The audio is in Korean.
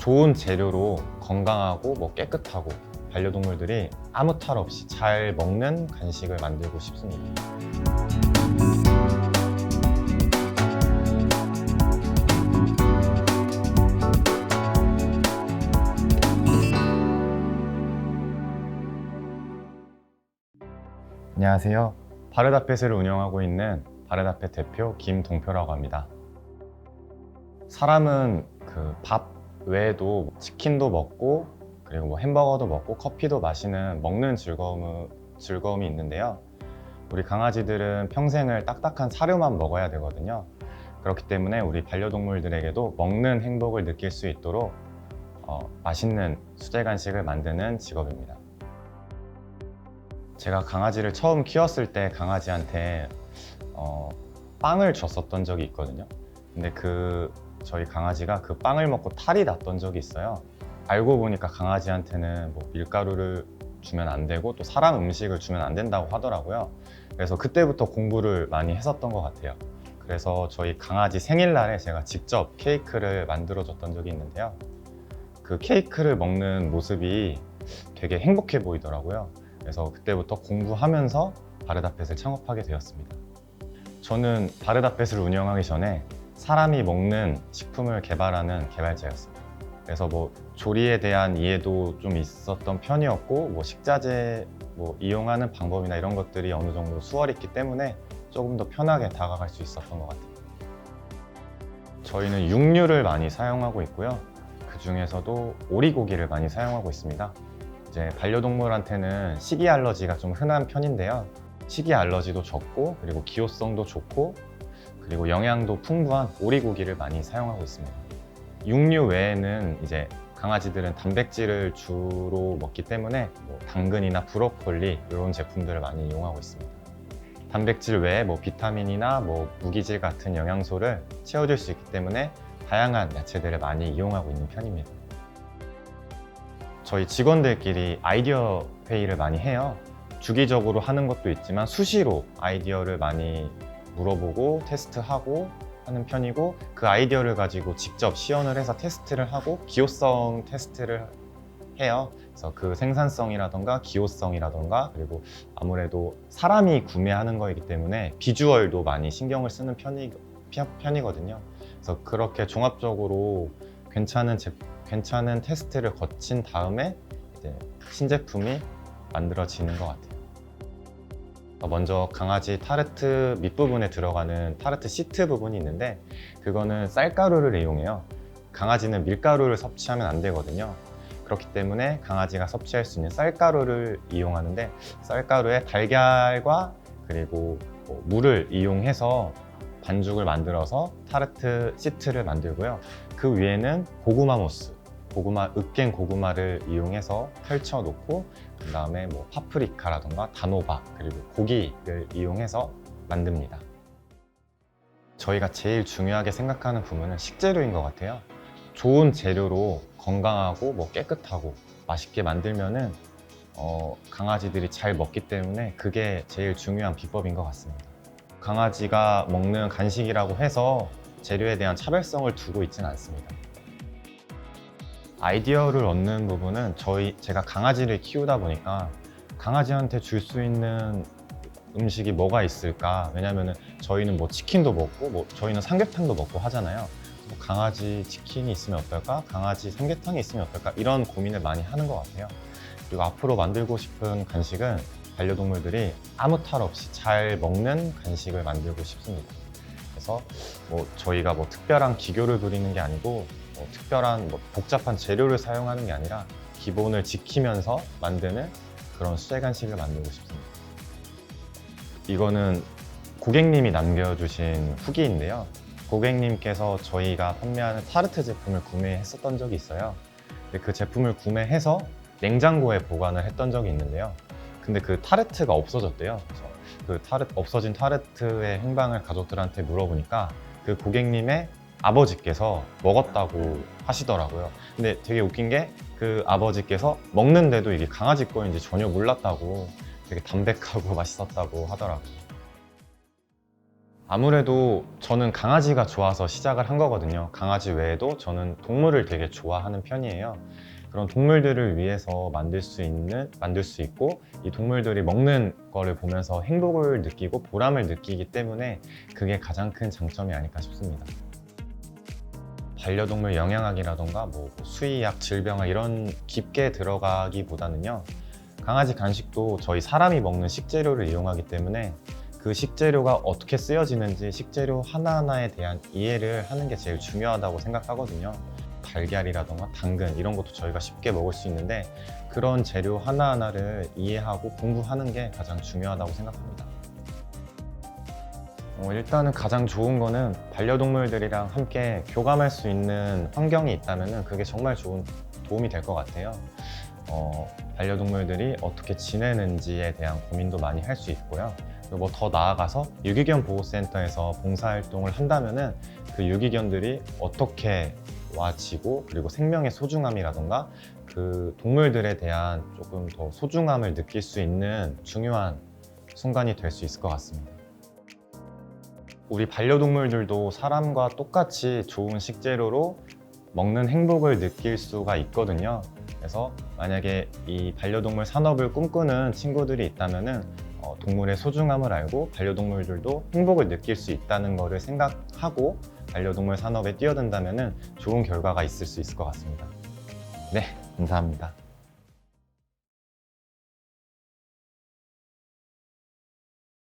좋은 재료로 건강하고 뭐 깨끗하고 반려동물들이 아무 탈 없이 잘 먹는 간식을 만들고 싶습니다. 안녕하세요. 바르다펫을 운영하고 있는 바르다펫 대표 김동표라고 합니다. 사람은 그 밥 외에도 치킨도 먹고 그리고 뭐 햄버거도 먹고 커피도 마시는 먹는 즐거움, 즐거움이 있는데요. 우리 강아지들은 평생을 딱딱한 사료만 먹어야 되거든요. 그렇기 때문에 우리 반려동물들에게도 먹는 행복을 느낄 수 있도록 어, 맛있는 수제 간식을 만드는 직업입니다. 제가 강아지를 처음 키웠을 때 강아지한테 어, 빵을 줬었던 적이 있거든요. 근데 그 저희 강아지가 그 빵을 먹고 탈이 났던 적이 있어요. 알고 보니까 강아지한테는 뭐 밀가루를 주면 안 되고 또 사람 음식을 주면 안 된다고 하더라고요. 그래서 그때부터 공부를 많이 했었던 것 같아요. 그래서 저희 강아지 생일날에 제가 직접 케이크를 만들어 줬던 적이 있는데요. 그 케이크를 먹는 모습이 되게 행복해 보이더라고요. 그래서 그때부터 공부하면서 바르다펫을 창업하게 되었습니다. 저는 바르다펫을 운영하기 전에 사람이 먹는 식품을 개발하는 개발자였습니다. 그래서 뭐 조리에 대한 이해도 좀 있었던 편이었고 뭐 식자재 뭐 이용하는 방법이나 이런 것들이 어느 정도 수월했기 때문에 조금 더 편하게 다가갈 수 있었던 것 같아요. 저희는 육류를 많이 사용하고 있고요. 그 중에서도 오리고기를 많이 사용하고 있습니다. 이제 반려동물한테는 식이 알러지가 좀 흔한 편인데요. 식이 알러지도 적고 그리고 기호성도 좋고 그리고 영양도 풍부한 오리고기를 많이 사용하고 있습니다. 육류 외에는 이제 강아지들은 단백질을 주로 먹기 때문에 뭐 당근이나 브로콜리 이런 제품들을 많이 이용하고 있습니다. 단백질 외에 뭐 비타민이나 뭐 무기질 같은 영양소를 채워줄 수 있기 때문에 다양한 야채들을 많이 이용하고 있는 편입니다. 저희 직원들끼리 아이디어 회의를 많이 해요. 주기적으로 하는 것도 있지만 수시로 아이디어를 많이 물어보고 테스트하고 하는 편이고 그 아이디어를 가지고 직접 시연을 해서 테스트를 하고 기호성 테스트를 해요. 그래서 그 생산성이라던가 기호성이라던가 그리고 아무래도 사람이 구매하는 거이기 때문에 비주얼도 많이 신경을 쓰는 편이, 편이거든요. 그래서 그렇게 종합적으로 괜찮은 제, 괜찮은 테스트를 거친 다음에 이제 신제품이 만들어지는 것 같아요. 먼저 강아지 타르트 밑부분에 들어가는 타르트 시트 부분이 있는데 그거는 쌀가루를 이용해요. 강아지는 밀가루를 섭취하면 안 되거든요. 그렇기 때문에 강아지가 섭취할 수 있는 쌀가루를 이용하는데 쌀가루에 달걀과 그리고 뭐 물을 이용해서 반죽을 만들어서 타르트 시트를 만들고요. 그 위에는 고구마 모스, 고구마 으깬 고구마를 이용해서 펼쳐 놓고 그 다음에 뭐 파프리카라던가 단호박 그리고 고기를 이용해서 만듭니다. 저희가 제일 중요하게 생각하는 부분은 식재료인 것 같아요. 좋은 재료로 건강하고 뭐 깨끗하고 맛있게 만들면은 어, 강아지들이 잘 먹기 때문에 그게 제일 중요한 비법인 것 같습니다. 강아지가 먹는 간식이라고 해서 재료에 대한 차별성을 두고 있지는 않습니다. 아이디어를 얻는 부분은 저희 제가 강아지를 키우다 보니까 강아지한테 줄 수 있는 음식이 뭐가 있을까? 왜냐면은 저희는 뭐 치킨도 먹고 뭐 저희는 삼계탕도 먹고 하잖아요. 뭐 강아지 치킨이 있으면 어떨까? 강아지 삼계탕이 있으면 어떨까? 이런 고민을 많이 하는 것 같아요. 그리고 앞으로 만들고 싶은 간식은 반려동물들이 아무 탈 없이 잘 먹는 간식을 만들고 싶습니다. 그래서 뭐 저희가 뭐 특별한 기교를 부리는 게 아니고 뭐 특별한 뭐 복잡한 재료를 사용하는 게 아니라 기본을 지키면서 만드는 그런 수제 간식을 만들고 싶습니다. 이거는 고객님이 남겨주신 후기인데요. 고객님께서 저희가 판매하는 타르트 제품을 구매했었던 적이 있어요. 그 제품을 구매해서 냉장고에 보관을 했던 적이 있는데요. 근데 그 타르트가 없어졌대요. 그 타르트, 없어진 타르트의 행방을 가족들한테 물어보니까 그 고객님의 아버지께서 먹었다고 하시더라고요. 근데 되게 웃긴 게 그 아버지께서 먹는데도 이게 강아지 거인지 전혀 몰랐다고 되게 담백하고 맛있었다고 하더라고요. 아무래도 저는 강아지가 좋아서 시작을 한 거거든요. 강아지 외에도 저는 동물을 되게 좋아하는 편이에요. 그런 동물들을 위해서 만들 수 있는, 만들 수 있고, 이 동물들이 먹는 거를 보면서 행복을 느끼고 보람을 느끼기 때문에 그게 가장 큰 장점이 아닐까 싶습니다. 반려동물 영양학이라던가 뭐 수의학, 질병학 이런 깊게 들어가기보다는요. 강아지 간식도 저희 사람이 먹는 식재료를 이용하기 때문에 그 식재료가 어떻게 쓰여지는지 식재료 하나하나에 대한 이해를 하는 게 제일 중요하다고 생각하거든요. 달걀이라던가 당근 이런 것도 저희가 쉽게 먹을 수 있는데 그런 재료 하나하나를 이해하고 공부하는 게 가장 중요하다고 생각합니다. 어, 일단은 가장 좋은 거는 반려동물들이랑 함께 교감할 수 있는 환경이 있다면 그게 정말 좋은 도움이 될 것 같아요. 어, 반려동물들이 어떻게 지내는지에 대한 고민도 많이 할 수 있고요. 그리고 뭐더 나아가서 유기견 보호센터에서 봉사활동을 한다면은 그 유기견들이 어떻게 와지고 그리고 생명의 소중함이라던가 그 동물들에 대한 조금 더 소중함을 느낄 수 있는 중요한 순간이 될 수 있을 것 같습니다. 우리 반려동물들도 사람과 똑같이 좋은 식재료로 먹는 행복을 느낄 수가 있거든요. 그래서 만약에 이 반려동물 산업을 꿈꾸는 친구들이 있다면은 어, 동물의 소중함을 알고 반려동물들도 행복을 느낄 수 있다는 것을 생각하고 반려동물 산업에 뛰어든다면은 좋은 결과가 있을 수 있을 것 같습니다. 네, 감사합니다.